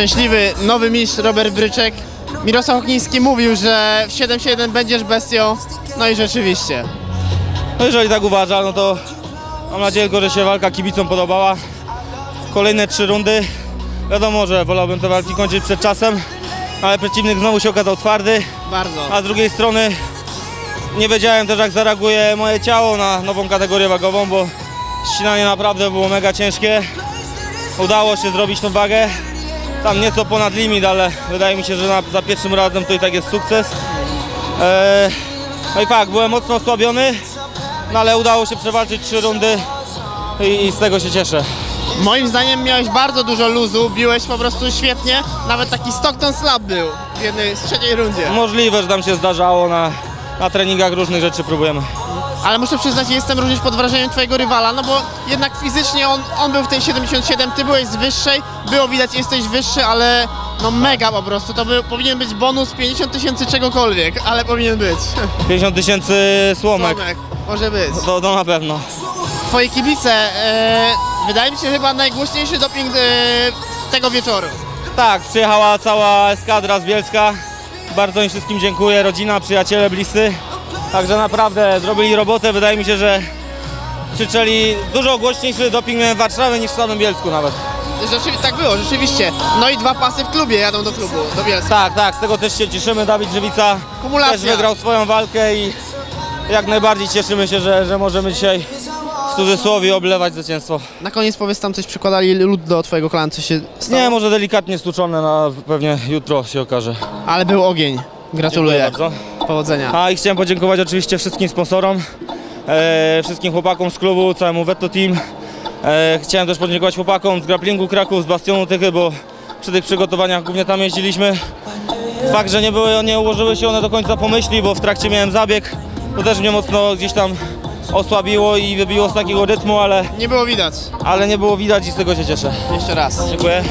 szczęśliwy nowy mistrz Robert Bryczek. Mirosław Okniński mówił, że w 7-7 będziesz bestią. No i rzeczywiście. No jeżeli tak uważa, no to mam nadzieję tylko, że się walka kibicom podobała. Kolejne trzy rundy. Wiadomo, że wolałbym te walki kończyć przed czasem, ale przeciwnik znowu się okazał twardy, Bardzo. a z drugiej strony nie wiedziałem też jak zareaguje moje ciało na nową kategorię wagową, bo ścinanie naprawdę było mega ciężkie. Udało się zrobić tą wagę. Tam nieco ponad limit, ale wydaje mi się, że na, za pierwszym razem to i tak jest sukces. Eee, no i tak, byłem mocno osłabiony, no ale udało się przewalczyć trzy rundy i, i z tego się cieszę. Moim zdaniem miałeś bardzo dużo luzu, biłeś po prostu świetnie. Nawet taki Stockton Slap był w jednej z trzeciej rundzie. Możliwe, że tam się zdarzało na, na treningach różnych rzeczy próbujemy. Ale muszę przyznać, że jestem również pod wrażeniem twojego rywala, no bo jednak fizycznie on, on był w tej 77, ty byłeś z wyższej, było widać, jesteś wyższy, ale no mega po prostu, to by, powinien być bonus 50 tysięcy czegokolwiek, ale powinien być. 50 tysięcy słomek, Tomek, może być. to, to na pewno. Twoi kibice, e, wydaje mi się chyba najgłośniejszy doping e, tego wieczoru. Tak, przyjechała cała eskadra z Bielska. Bardzo im wszystkim dziękuję, rodzina, przyjaciele, bliscy. Także naprawdę zrobili robotę. Wydaje mi się, że krzyczeli dużo głośniejszy doping miałem w Warszawie niż w samym Bielsku nawet. Rzeczywiście, tak było, rzeczywiście. No i dwa pasy w klubie jadą do klubu, do Bielska. Tak, tak, z tego też się cieszymy. Dawid Żywica Kumulacja. też wygrał swoją walkę i jak najbardziej cieszymy się, że, że możemy dzisiaj w cudzysłowie oblewać zwycięstwo. Na koniec powiedz tam coś przykładali lód do twojego kolana, co się stało? Nie, może delikatnie stuczone, no pewnie jutro się okaże. Ale był ogień. Gratuluję. Powodzenia. A i chciałem podziękować oczywiście wszystkim sponsorom, e, wszystkim chłopakom z klubu, całemu Veto Team. E, chciałem też podziękować chłopakom z Grapplingu Kraków, z Bastionu Tychy, bo przy tych przygotowaniach głównie tam jeździliśmy. Fakt, że nie, były, nie ułożyły się one do końca pomyśli, bo w trakcie miałem zabieg, to też mnie mocno gdzieś tam osłabiło i wybiło z takiego rytmu, ale, Nie było widać. ale nie było widać i z tego się cieszę. Jeszcze raz. Dziękuję.